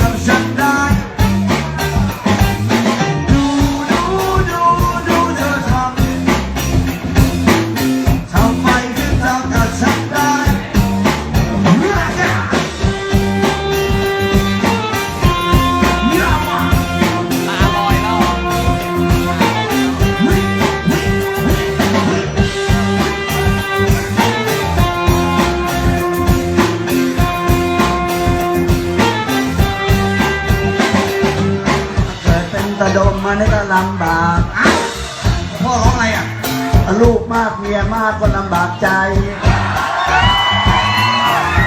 I'm shut down. ดมมานี่ก็ลำบากอ้าวพ่อร้องอะไรอะลูกมากเมียมากก็ลำบากใจ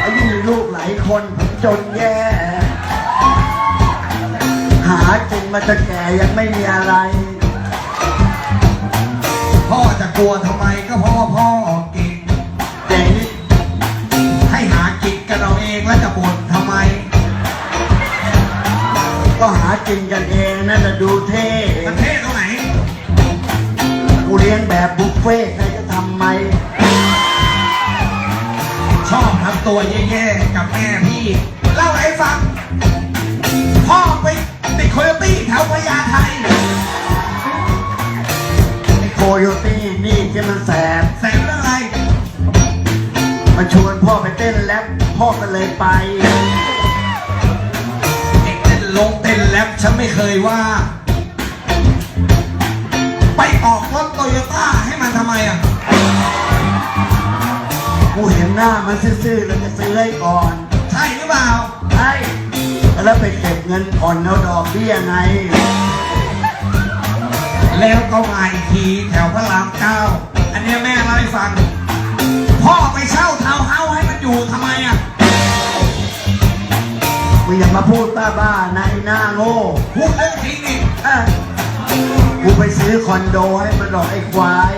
อายุมีลูกหลายคนผมจนแย่ หากินมาจนแก่ยังไม่มีอะไร พ่อจะกลัวทำไมก็เพราะว่าพ่อ ก็หากินกันเองนั่นแหละดูเท่ประเทศตรงไหน กูเลี้ยงแบบบุฟเฟ่ต์ใครจะทำไหมชอบทำตัวแย่ๆกับแม่พี่ เล่าให้ฟัง พ่อไปติดโคโยตี้แถวพญาไทไอ้โคโยตี้นี่ที่มันแสบแสบเรื่องอะไร มันชวนพ่อไปเต้นแรปพ่อก็เลยไปเด็กเต้น ลงเต้นแรปฉันไม่เคยว่า ไปออกรถโตโยต้าให้มันทำไมอะ กูเห็นหน้ามันซื่อๆแล้วจะซื้อให้ก่อนใช่หรือเปล่า ใช่แล้วไปเก็บเงินผ่อนเอาดอกเบี้ยไง แล้วก็มาอีกทีแถวพระรามเก้า อันเนี้ยแม่เล่าให้ฟัง พ่อไปเช่า อย่ามาพูดบ้าบ้าๆนะไอ้หน้าโง่พูดเรื่องจริงนี่เอ้ยกูไปซื้อคอนโดให้มันหรอกไอ้ควาย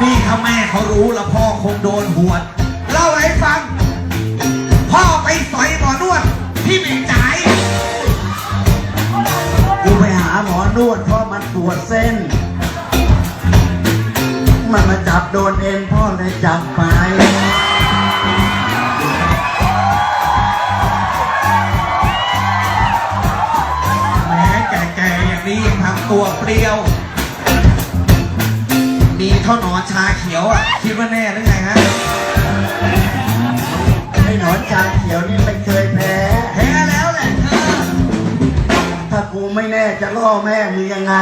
นี่ถ้าแม่เขารู้แล้วพ่อคงโดนหวด เล่าให้ฟัง พ่อไปสอยหมอนวดที่เหม่งจ่าย กูไปหาหมอนวดเพราะมันปวดเส้น มันมาจับโดนเอ็นพ่อเลยจับไปีทำตัวเปรี้ยว มีเท่านอนชาเขียวอะ คิดว่าแน่หรือไงฮะไอ้หนอนชาเขียวนี่ไม่เคยแพ้ แพ้แล้วแหละเธอถ้ากูไม่แน่จะล่อแม่มึงยังไง